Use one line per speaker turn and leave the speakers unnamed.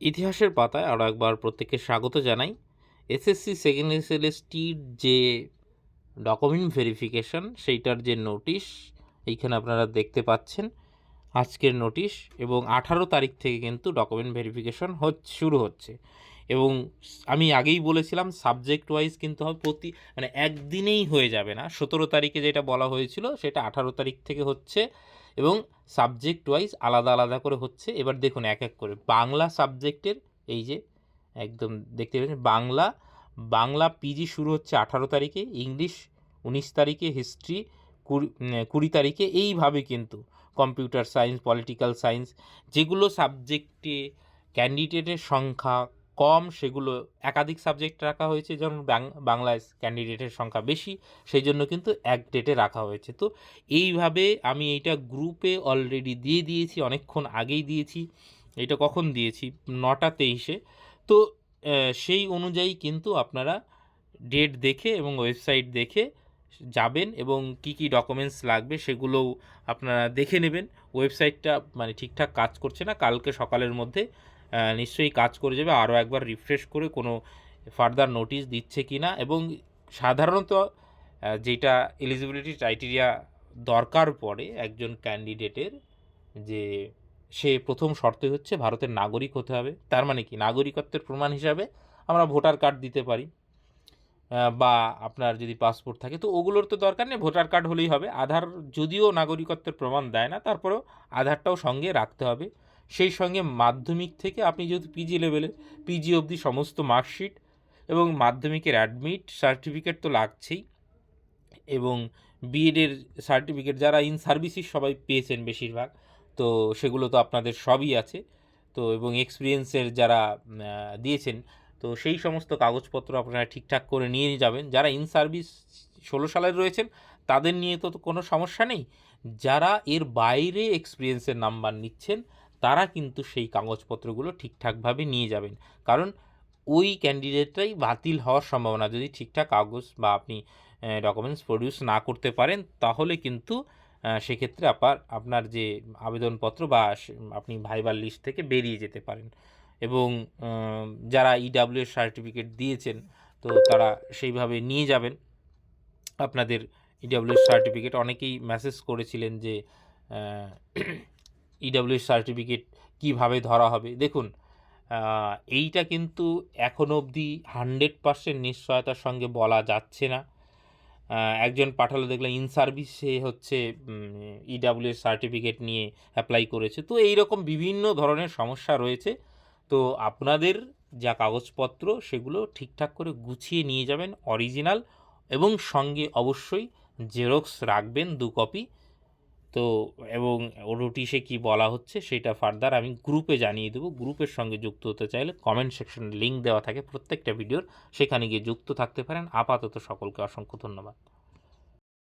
ইতিহাসের পাতায় আরও একবার প্রত্যেককে স্বাগত জানাই। এসএসসি সেকেন্ড এসএলএসটির যে ডকুমেন্ট ভেরিফিকেশান সেইটার যে নোটিশ এইখানে আপনারা দেখতে পাচ্ছেন আজকের নোটিশ এবং আঠারো তারিখ থেকে কিন্তু ডকুমেন্ট ভেরিফিকেশন শুরু হচ্ছে। এবং আমি আগেই বলেছিলাম সাবজেক্ট ওয়াইজ কিন্তু হবে প্রতি মানে একদিনেই হয়ে যাবে না। সতেরো তারিখে যেটা বলা হয়েছিল, সেটা আঠারো তারিখ থেকে হচ্ছে এবং সাবজেক্ট ওয়াইজ আলাদা আলাদা করে হচ্ছে। এবার দেখুন এক এক করে। বাংলা সাবজেক্টের এই যে একদম দেখতে পাচ্ছেন বাংলা বাংলা পিজি শুরু হচ্ছে আঠারো তারিখে, ইংলিশ উনিশ তারিখে হিস্ট্রি কুড়ি কুড়ি তারিখে, এইভাবে কিন্তু কম্পিউটার সায়েন্স পলিটিক্যাল সায়েন্স যেগুলো সাবজেক্টে ক্যান্ডিডেটের সংখ্যা কম, সেগুলো একাধিক সাবজেক্ট রাখা হয়েছে, যেমন বাংলায় ক্যান্ডিডেটের সংখ্যা বেশি, সেই জন্য কিন্তু এক ডেটে রাখা হয়েছে। তো এইভাবে আমি এইটা গ্রুপে অলরেডি দিয়ে দিয়েছি, অনেকক্ষণ আগেই দিয়েছি, এটা কখন দিয়েছি? নটা তেইশে। তো সেই অনুযায়ী কিন্তু আপনারা ডেট দেখে এবং ওয়েবসাইট দেখে যাবেন এবং কি কি ডকুমেন্টস লাগবে সেগুলোও আপনারা দেখে নেবেন। ওয়েবসাইটটা মানে ঠিকঠাক কাজ করছে না, কালকে সকালের মধ্যে নিশ্চয়ই কাজ করে যাবে। আরও একবার রিফ্রেশ করে কোনো ফার্দার নোটিশ দিচ্ছে কি না। এবং সাধারণত যেটা এলিজিবিলিটি ক্রাইটেরিয়া দরকার পড়ে একজন ক্যান্ডিডেটের যে সে প্রথম শর্তই হচ্ছে ভারতের নাগরিক হতে হবে। তার মানে কি? নাগরিকত্বের প্রমাণ হিসাবে আমরা ভোটার কার্ড দিতে পারি। বা আপনার যদি পাসপোর্ট থাকে, তো ওগুলোর তো দরকার নেই ভোটার কার্ড হলেই হবে। আধার যদিও নাগরিকত্বের প্রমাণ দেয় না, তারপরেও আধারটাও সঙ্গে রাখতে হবে। সেই সঙ্গে মাধ্যমিক থেকে আপনি যেহেতু পিজি লেভেলের পিজি অবধি সমস্ত মার্কশিট এবং মাধ্যমিকের অ্যাডমিট সার্টিফিকেট তো লাগছেই এবং বিএডের সার্টিফিকেট যারা ইন সার্ভিসেস সবাই পেয়েছেন বেশিরভাগ, তো সেগুলো তো আপনাদের সবই আছে। তো এবং এক্সপিরিয়েন্সের যারা দিয়েছেন, তো সেই সমস্ত কাগজপত্র আপনারা ঠিকঠাক করে নিয়ে যাবেন। যারা ইন সার্ভিস ষোলো সালের রয়েছেন, তাদের নিয়ে তো কোনো সমস্যা নেই। যারা এর বাইরে এক্সপিরিয়েন্সের নাম্বার নিচ্ছেন তারা কিন্তু সেই কাগজপত্রগুলো ঠিকঠাকভাবে নিয়ে যাবেন। কারণ ওই ক্যান্ডিডেটটাই বাতিল হওয়ার সম্ভাবনা। যদি ঠিকঠাক কাগজ বা আপনি ডকুমেন্টস প্রডিউস না করতে পারেন, তাহলে কিন্তু সেক্ষেত্রে আপনার আপনার যে আবেদনপত্র বা আপনি ভাইবার লিস্ট থেকে বেরিয়ে যেতে পারেন। এবং যারা ইডাব্লিউ সার্টিফিকেট দিয়েছেন, তো তারা সেইভাবে নিয়ে যাবেন। আপনাদের ইডাব্লিউ সার্টিফিকেট অনেকেই মেসেজ করেছিলেন যে ইডাব্লিউ সার্টিফিকেট কীভাবে ধরা হবে? দেখুন এইটা কিন্তু এখনও অবধি হান্ড্রেড পার্সেন্ট নিশ্চয়তার সঙ্গে বলা যাচ্ছে না। একজন পাঠালো দেখলাম ইন সার্ভিসে হচ্ছে ইডাব্লিউ সার্টিফিকেট নিয়ে অ্যাপ্লাই করেছে। তো এই রকম বিভিন্ন ধরনের সমস্যা রয়েছে। তো আপনাদের যা কাগজপত্র, সেগুলো ঠিকঠাক করে গুছিয়ে নিয়ে যাবেন অরিজিনাল এবং সঙ্গে অবশ্যই জেরক্স রাখবেন দু কপি তো, এবং নোটিশে কি বলা হচ্ছে সেটা ফার্দার আমি গ্রুপে জানিয়ে দেবো। গ্রুপের সঙ্গে যুক্ত হতে চাইলে কমেন্ট সেকশনে লিঙ্ক দেওয়া থাকে প্রত্যেকটা ভিডিওর সেখানে গিয়ে যুক্ত থাকতে পারেন। আপাতত সকলকে অসংখ্য ধন্যবাদ।